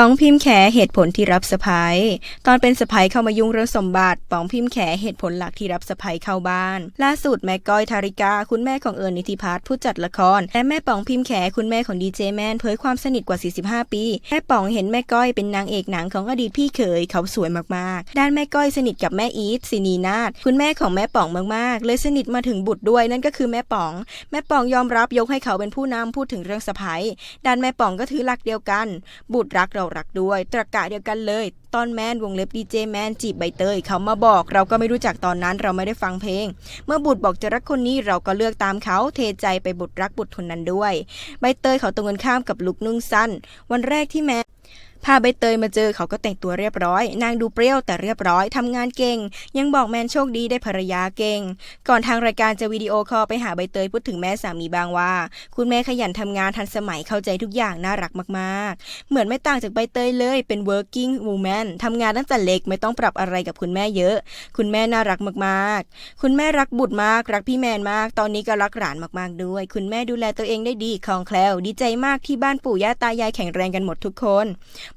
ป๋องพิมพ์แขเหตุผลที่รับสะพ้ายตอนเป็นสะพ้ายเข้ามายุ่งเรื่องสมบัติป๋องพิมพ์แขเหตุผลหลักที่รับสะพ้ายเข้าบ้าน ล่าสุดแม่ก้อยธาริกา คุณแม่ของเอิญนิติพัฒน์ผู้จัดละคร และแม่ป๋องพิมพ์แขคุณแม่ของดีเจแมนเผยความสนิทกว่า 45 ปี แม่ป๋องเห็นแม่ก้อยเป็นนางเอกหนังของอดีตพี่เขยเขาสวยมากๆ ด้านแม่ก้อยสนิทกับแม่อีทสินีนาฏคุณแม่ของแม่ป๋องมากๆ เลยสนิทมาถึงบุตรด้วยนั่นก็คือแม่ป๋อง แม่ป๋องยอมรับยกให้เขาเป็นผู้นำพูดถึงเรื่องสะพ้ายด้านแม่ป๋องก็ถือหลักเดียวกัน บุตรรักเรารักด้วยตรกะเดียวกันเลย ตอนแมนวงเล็บดีเจแมนจีบใบเตยเขามาบอก เราก็ไม่รู้จักตอนนั้นเราไม่ได้ฟังเพลง เมื่อบุตรบอกจะรักคนนี้เราก็เลือกตามเขาเทใจไปบุตรรักบุตรคนนั้นด้วย ใบเตยเขาตรงกันข้ามกับลุกนุ่งสั้น วันแรกที่แมน พาใบเตยมาเจอเขาก็แต่งตัวเรียบร้อย นางดูเปรี้ยวแต่เรียบร้อยทำงานเก่ง ยังบอกแมนโชคดีได้ภรรยาเก่ง ก่อนทางรายการจะวิดีโอคอลไปหาใบเตยพูดถึงแม่สามีบางว่า คุณแม่ขยันทำงานทันสมัยเข้าใจทุกอย่างน่ารักมากๆ เหมือนไม่ต่างจากใบเตยเลยเป็น working woman ทำงานตั้งแต่เล็กไม่ต้องปรับอะไรกับคุณแม่เยอะ คุณแม่น่ารักมากๆ คุณแม่รักบุตรมากรักพี่แมนมาก ตอนนี้ก็รักหลานมากๆด้วย คุณแม่ดูแลตัวเองได้ดีคล่องแคล่วดีใจมากที่บ้านปู่ย่าตายายแข็งแรงกันหมดทุกคน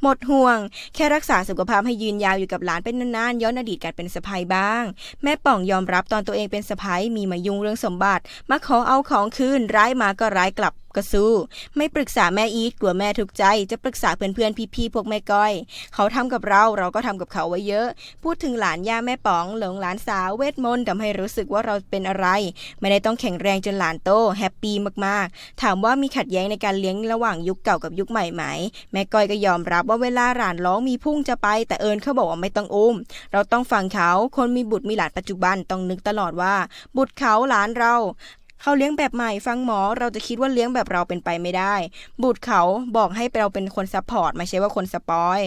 หมดห่วง แค่รักษาสุขภาพให้ยืนยาวอยู่กับหลานเป็นนานๆย้อนอดีตการเป็นสะพ้ายบ้าง แม่ป่องยอมรับตอนตัวเองเป็นสะพ้ายมีมายุ่งเรื่องสมบัติ มาขอเอาของคืนร้ายมาก็ร้ายกลับก็สู้ ไม่ปรึกษาแม่อีทกลัวแม่ทุกใจ จะปรึกษาเพื่อนๆพี่ๆพวกแม่ก้อย เขาทำกับเราเราก็ทำกับเขาไว้เยอะ พูดถึงหลานย่าแม่ป๋องหลงหลานสาวเวทมนต์ทำให้รู้สึกว่าเราเป็นอะไร ไม่ได้ต้องแข็งแรงจนหลานโตแฮปปี้มากๆ ถามว่ามีขัดแย้งในการเลี้ยงระหว่างยุคเก่ากับยุคใหม่ไหมแม่ก้อยก็ยอมรับว่าเวลาหลานร้องมีพุ่งจะไป แต่เอิญเขาบอกว่าไม่ต้องอุ้ม เราต้องฟังเขาคนมีบุตรมีหลานปัจจุบันต้องนึกตลอดว่า บุตรเขาหลานเรา เขาเลี้ยงแบบใหม่ฟังหมอเราจะคิดว่าเลี้ยงแบบเราเป็นไปไม่ได้ บุตรเขาบอกให้เราเป็นคนซัพพอร์ตไม่ใช่ว่าคนสปอย